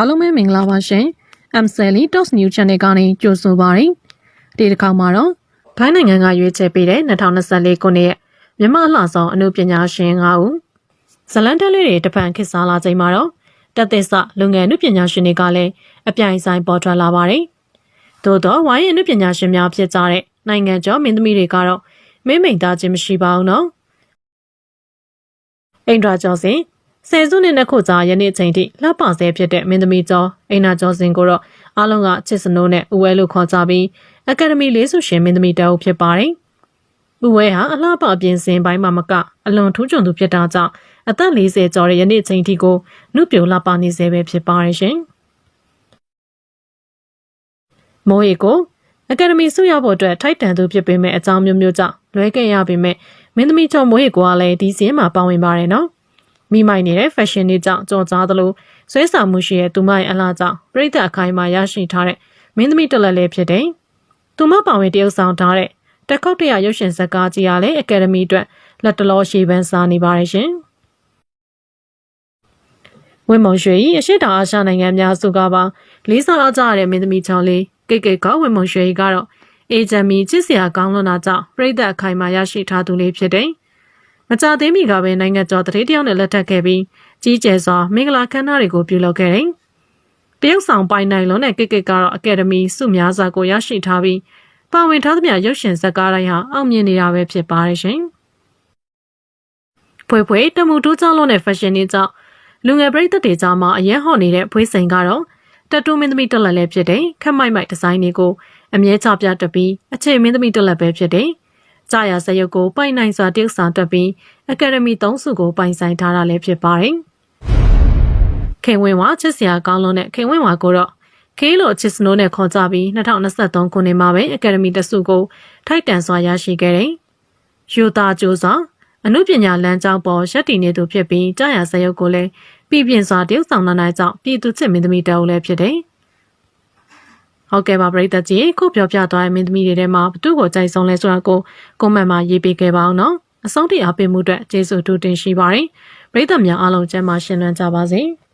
အားလုံးပဲမင်္ဂလာပါရှင် MCL Toast News Channel ကနေကြိုဆိုပါရစေဒီတစ်ခါမှာတော့ဘိုင်းနိုင်ငံကရွေးချယ်ပေးတဲ့2024ခုနှစ်ရဲ့မြန်မာအလှဆောင်အမှုပညာရှင်5ဦးဇလန်တက်လေးတွေတပံခစ်စားလာချိန်မှာတော့တက်သစ်စလူငယ်အမှုပညာရှင်တွေကလည်းအပြိုင်ဆိုင်ပေါ်ထွက်လာပါတယ်သို့တော့ဝိုင်းအမှုပညာရှင်များဖြစ်ကြတဲ့နိုင်ငံကျော်မင်းသမီးတွေကတော့မိမ့်မိန်သားခြင်းမရှိပါဘူးနော်အိန္ဒြာကျော်စင် ဆယ်စုနှစ်နှစ်ခုကြာယနေ့အချိန်ထိလှပဆဲဖြစ်တဲ့မင်းသမီးကျော်အိန္ဒြာကျော်စင်ကိုတော့အားလုံးကချစ်စနိုးနဲ့ဦးဝဲလို့ခေါ်ကြပြီးအကယ်ဒမီလေးစုရှင်မင်းသမီးတအုပ်ဖြစ်ပါတယ်။ဦးဝဲဟာအလှပအပြင်စင်ပိုင်းမှာမကအလွန်ထူးချွန်သူဖြစ်တာကြောင့်အသက်40ကျော်တဲ့ယနေ့အချိန်ထိကိုနှုတ်ပြိုလှပနေစေပဲဖြစ်ပါတယ်ရှင်။မိုးရီကိုအကယ်ဒမီဆုရဖို့အတွက်ထိုက်တန်သူဖြစ်ပေမဲ့အကြောင်းမျိုးမျိုးကြောင့်လွဲခဲ့ရပေမဲ့မင်းသမီးကျော်မိုးရီကိုကလည်းဒီစင်းမှာပါဝင်ပါတယ်နော်။ မိမိုင်နေတဲ့ fashion တွေကြောင့်ကြော်ကြားသလိုဆွဲဆောင်မှုရှိတဲ့သူမရဲ့အလားကြောင့်ပြည်သက်အခိုင်အမာရရှိထားတဲ့မင်းသမီးတစ်လက်လေးဖြစ်တယ်။သူမပါဝင်တရုပ်ဆောင်ထားတဲ့တက်ခောက်တရရုပ်ရှင်ဇာတ်ကားကြီးရလည်းအကယ်ဒမီအတွက်လက်တလောရှေ့ပန်းစားနေပါတယ်ရှင်။ဝင်းမုံရွှေဤအရှိတောင်အာရှနိုင်ငံများစုကပါလေးစားအားကြရတဲ့မင်းသမီးချောင်းလေးကိတ်ကိတ်ကဝင်းမုံရွှေဤကတော့အေဂျင်မီချစ်စရာကောင်းလွန်းတာကြောင့်ပြည်သက်အခိုင်အမာရရှိထားသူလေးဖြစ်တယ်။ မကြသေးမီကပဲနိုင်ငံကျော်တရေတယောက်နဲ့လက်ထပ်ခဲ့ပြီးကြီးကျယ်စွာမင်္ဂလာခမ်းနားတွေကိုပြုလုပ်ခဲ့တယ်။တရုတ်ဆောင်ပိုင်နိုင်လုံးနဲ့ကိတ်ကိတ်ကတော့အကယ်ဒမီစုများစွာကိုရရှိထားပြီးပါဝင်ထားသမျှရုပ်ရှင်ဇာတ်ကားတိုင်းဟာအောင်မြင်နေတာပဲဖြစ်ပါတယ်ရှင်။ဖွေဖွေတမှုတိုးကြောင်းလုံးနဲ့ fashion တွေကြောင့်လူငယ်ပရိသတ်တွေကြားမှာအရင်ဟော့နေတဲ့ဖွေးစိန်ကတော့တတူမင်းသမီးတက်လက်လည်းဖြစ်တဲ့ခက်မိုက်မိုက်ဒီဇိုင်းတွေကိုအမြဲချပြတတ်ပြီးအခြေမင်းသမီးတက်လက်ပဲဖြစ်တဲ့ ကြာရစရုပ်ကိုပိုင်နိုင်စွာတရုပ်ဆောင်တက်ပြီးအကယ်ဒမီ၃စုကိုပိုင်ဆိုင်ထားတာလည်းဖြစ်ပါတယ်။ခင်ဝင်းဝါချစ်စရာကောင်းလုံးနဲ့ခင်ဝင်းဝါကိုတော့ခေးလိုချစ်စနိုးနဲ့ခေါ်ကြပြီး2023ခုနှစ်မှာပဲအကယ်ဒမီတစုကိုထိုက်တန်စွာရရှိခဲ့တယ်။ယူတာကျိုးစွာအမှုပညာလမ်းကြောင်းပေါ်ရက်တည်နေသူဖြစ်ပြီးကြာရစရုပ်ကိုလည်းပြည်ပြင်းစွာတရုပ်ဆောင်လာနိုင်ကြောင်းပြည်သူချစ်မင်းသမီးတအုပ်လည်းဖြစ်တယ်။ ဟုတ်ကဲ့ပါပရိသတ်ကြီးခုပြောပြသွားတဲ့မင်းသမီးတွေထဲမှာဘသူ့ကိုကြိုက်ဆုံးလဲဆိုတာကိုကွန်မန့်မှာရေးပေးခဲ့ပါအောင်နော်။အဆုံးထိအားပေးမှုအတွက်ကျေးဇူးတူတင်ရှိပါတယ်။ပရိသတ်များအားလုံးကျမ်းမာရှင်လန်းကြပါစေ။